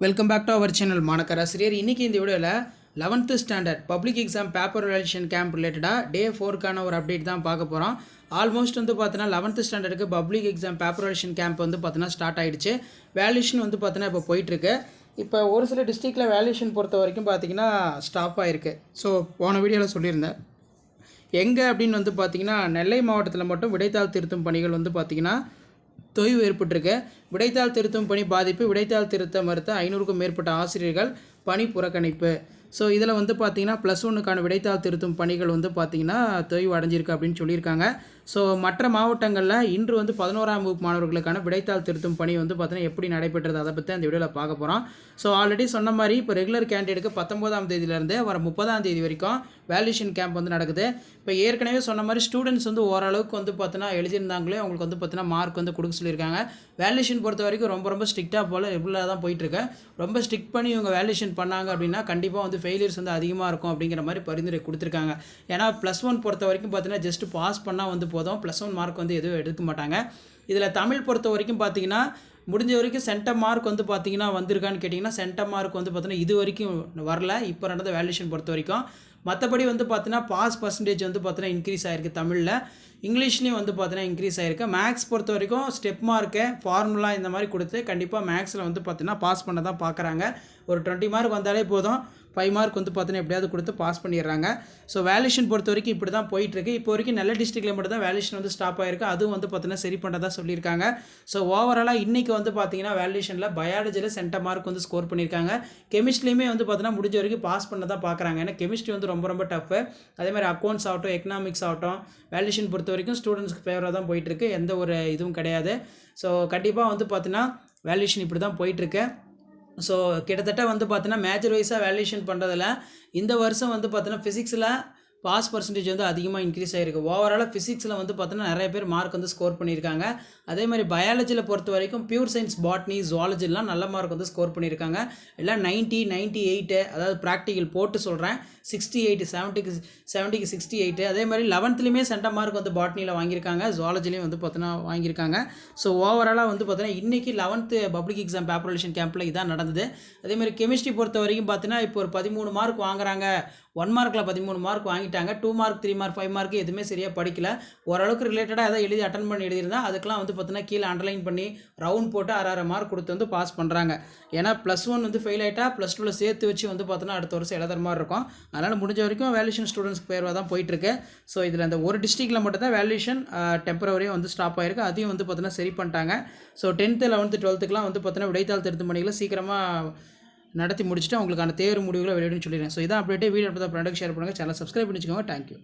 Welcome back to our channel மாணக்கராசிரியர் இன்றைக்கி இந்த வீடியோவில் eleventh standard public exam paper relation camp ரிலேட்டடாக டே ஃபோருக்கான ஒரு அப்டேட் தான் பார்க்க போகிறோம் ஆல்மோஸ்ட் வந்து பார்த்தீங்கன்னா eleventh ஸ்டாண்டர்டுக்கு public exam paper relation camp வந்து பார்த்தீங்கன்னா ஸ்டார்ட் ஆயிடுச்சு. வேல்யூஷன் வந்து பார்த்தீங்கன்னா இப்போ போயிட்டுருக்கு. இப்போ ஒரு சில டிஸ்ட்ரிக்டில் வேல்யூஷன் பொறுத்த வரைக்கும் பார்த்தீங்கன்னா ஸ்டாப் ஆகிருக்கு ஸோ போன வீடியோவில் சொல்லியிருந்தேன். எங்கே அப்படின்னு வந்து பார்த்தீங்கன்னா நெல்லை மாவட்டத்தில் மட்டும் விடைத்தாள் திருத்தும் பணிகள் வந்து பார்த்தீங்கன்னா தொய்வு ஏற்பட்டிருக்கு. விடைத்தாள் திருத்தும் பணி பாதிப்பு விடைத்தாள் திருத்த மறுத்த ஐநூறுக்கும் மேற்பட்ட ஆசிரியர்கள் பணி புறக்கணிப்பு. ஸோ இதில் வந்து பார்த்தீங்கன்னா ப்ளஸ் ஒன்றுக்கான விடைத்தாள் திருத்தும் பணிகள் வந்து பார்த்திங்கன்னா தொய்வு அடைஞ்சிருக்கு அப்படின்னு சொல்லியிருக்காங்க. ஸோ மற்ற மாவட்டங்களில் இன்று வந்து பதினோராம் வகுப்பு மாணவர்களுக்கான விடைத்தாள் திருத்தும் பணி வந்து பார்த்தீங்கன்னா எப்படி நடைபெற்றது? அதை பற்றி அந்த வீடியோவில் பார்க்க போகிறோம் ஸோ ஆல்ரெடி சொன்ன மாதிரி இப்போ ரெகுலர் கேண்டிடேட்டுக்கு பத்தொம்போதாம் தேதியிலேருந்து வர முப்பதாம் தேதி வரைக்கும் வேல்யூஷன் கேம்ப் வந்து நடக்குது. இப்போ ஏற்கனவே சொன்ன மாதிரி ஸ்டூடெண்ட்ஸ் வந்து ஓரளவுக்கு வந்து பார்த்தீங்கன்னா எழுதியிருந்தாங்களே அவங்களுக்கு வந்து பார்த்தீங்கன்னா மார்க் வந்து கொடுக்க சொல்லியிருக்காங்க. வேல்யூஷன் பொறுத்த வரைக்கும் ரொம்ப ரொம்ப ஸ்ட்ரிக்டாக போல் ரெகுலராக தான் போயிட்டுருக்கு ரொம்ப ஸ்ட்ரிக்ட் பண்ணி இவங்க வேல்யூஷன் பண்ணாங்க அப்படின்னா கண்டிப்பாக வந்து ஃபெயிலியர்ஸ் வந்து அதிகமாக இருக்கும் அப்படிங்கிற மாதிரி பரிந்துரை கொடுத்துருக்காங்க. ஏன்னா ப்ளஸ் ஒன் பொறுத்த வரைக்கும் பார்த்தீங்கன்னா ஜஸ்ட் பாஸ் பண்ணால் வந்து போதும். ப்ளஸ் ஒன் மார்க் வந்து எதுவும் எடுக்க மாட்டாங்க. இதில் தமிழ் பொறுத்த வரைக்கும் பார்த்தீங்கன்னா முடிஞ்ச வரைக்கும் சென்டம் மார்க் வந்து பார்த்தீங்கன்னா வந்திருக்கான்னு கேட்டிங்கன்னா சென்டம் மார்க் வந்து பார்த்தீங்கன்னா இது வரைக்கும் வரல. இப்போ நடந்த வேல்யூஷன் பொறுத்த வரைக்கும். மற்றபடி வந்து பார்த்தீங்கன்னா பாஸ் பர்சன்டேஜ் வந்து பார்த்தீங்கன்னா இன்க்ரீஸ் ஆகிருக்கு தமிழில். இங்கிலீஷ்லேயும் வந்து பார்த்தீங்கன்னா இன்க்ரீஸ் ஆகிருக்கு மேக்ஸ் பொறுத்த வரைக்கும் ஸ்டெப் மார்க்கு ஃபார்முலா இந்த மாதிரி கொடுத்து கண்டிப்பாக மேக்ஸில் வந்து பார்த்தீங்கன்னா பாஸ் பண்ண தான் பார்க்குறாங்க ஒரு டுவெண்ட்டி மார்க் வந்தாலே போதும். ஃபைவ் மார்க் வந்து பார்த்தீங்கன்னா எப்படியாவது கொடுத்து பாஸ் பண்ணிடுறாங்க. ஸோ வேல்யூஷன் பொறுத்த வரைக்கும் இப்படி தான் போயிட்டுருக்கு. இப்போ வரைக்கும் நல்ல டிஸ்ட்ரிக்டில் மட்டும் தான் வேல்யூஷன் வந்து ஸ்டாப் ஆயிருக்கு. அதுவும் வந்து பார்த்தீங்கன்னா சரி பண்ணுறதா சொல்லியிருக்காங்க. ஸோ ஓவராலாக இன்றைக்கி வந்து பார்த்தீங்கன்னா வேல்யூஷனில் பயாலஜியில் சென்டர் மார்க் வந்து ஸ்கோர் பண்ணியிருக்காங்க. கெமிஸ்ட்ரியுமே வந்து பார்த்தீங்கன்னா முடிஞ்ச வரைக்கும் பாஸ் பண்ண தான் பார்க்குறாங்க. ஏன்னா கெமிஸ்ட்ரி வந்து ரொம்ப ரொம்ப டஃப்பு அதேமாதிரி அக்கௌண்ட்ஸ் ஆகட்டும் எக்கனாமிக்ஸ் ஆகட்டும் வேல்யூஷன் பொறுத்த வரைக்கும் ஸ்டூடெண்ட்ஸ்க்கு ஃபேவராக தான் போயிட்டுருக்கு. எந்த ஒரு இதுவும் கிடையாது. ஸோ கண்டிப்பாக வந்து பார்த்தீங்கன்னா வேல்யூஷன் இப்படி தான் போயிட்டுருக்கு. ஸோ கிட்டத்தட்ட வந்து பார்த்தீங்கன்னா மேஜர் வைஸாக வேல்யூஷன் பண்ணுறதுல இந்த வருஷம் வந்து பார்த்தீங்கன்னா ஃபிசிக்ஸில் பாஸ் பர்சன்டேஜ் வந்து அதிகமாக இன்க்ரீஸ் ஆகிருக்கு ஓவராலாக ஃபிசிக்ஸில் வந்து பார்த்தோன்னா நிறைய பேர் மார்க் வந்து ஸ்கோர் பண்ணியிருக்காங்க. அதே மாதிரி பயாலஜியில் பொறுத்த வரைக்கும் பியூர் சயின்ஸ் பாட்னி ஜுவாலஜிலாம் நல்ல மார்க் வந்து ஸ்கோர் பண்ணியிருக்காங்க. எல்லாம் நைன்ட்டி நைன்ட்டி எயிட்டு அதாவது ப்ராக்டிக்கல் போட்டு சொல்கிறேன் சிக்ஸ்டி எயிட் செவன்ட்டிக்கு செவன்ட்டிக்கு சிக்ஸ்டி எயிட்டு அதே மாதிரி லெவன்த்துலேயுமே சென்டர் மார்க் வந்து பாட்னியில் வாங்கியிருக்காங்க. ஜுவாலஜிலையும் வந்து பார்த்தோன்னா வாங்கியிருக்காங்க. ஸோ ஓவராலாக வந்து பார்த்தோன்னா இன்றைக்கி லெவன்த்து பப்ளிக் எக்ஸாம் பேப்பரேஷன் கேம்பில் இதான் நடந்தது. அதே மாதிரி கெமிஸ்ட்ரி பொறுத்த வரைக்கும் பார்த்தீங்கன்னா இப்போ ஒரு பதிமூணு மார்க் வாங்குறாங்க. ஒன் மார்க்கில் பதிமூணு மார்க் வாங்கிட்டாங்க. Two mark three mark five mark எதுவுமே சரியாக படிக்கல. ஓரளவுக்கு ரிலேட்டடாக எதாவது எழுதி அட்டன் பண்ணி எழுதியிருந்தா அதுக்கெலாம் வந்து பார்த்தீங்கன்னா கீழே அண்டர்லைன் பண்ணி ரவுண்ட் போட்டு அரை அரை மார்க் கொடுத்து வந்து பாஸ் பண்ணுறாங்க ஏன்னா ப்ளஸ் ஒன் வந்து ஃபெயில் ஆகிட்டா ப்ளஸ் டூவில் சேர்த்து வச்சு வந்து பார்த்தோன்னா அடுத்த வருஷம் எழுதுற மாதிரி இருக்கும். அதனால் முடிஞ்ச வரைக்கும் வேல்யூஷன் ஸ்டூடெண்ட்ஸ்க்கு பேர்வாக தான் போயிட்டுருக்கு. ஸோ இதில் அந்த ஒரு டிஸ்ட்ரிக்டில் மட்டும்தான் வேல்யூஷன் டெம்பரவரியாக வந்து ஸ்டாப் ஆகிருக்கு அதையும் வந்து பார்த்தீங்கன்னா சரி பண்ணிட்டாங்க. ஸோ டென்த்து லெவன்த்து டுவெல்த்துக்குலாம் வந்து பார்த்தீங்கன்னா விடைத்தாள் திருத்த பணிகளை சீக்கிரமாக நடத்தி முடிச்சுட்டு அவங்களுக்கான தேர்வு முடிவுகளை வெளியிடுன்னு சொல்லிடுறேன். ஸோ இதான் அப்டேட்டே வீடியோ ப்ராடக்ட் ஷேர் பண்ணுங்கள் சேனல் சப்ஸ்கிரைப் பண்ணி வச்சுக்கோங்க தேங்க்யூ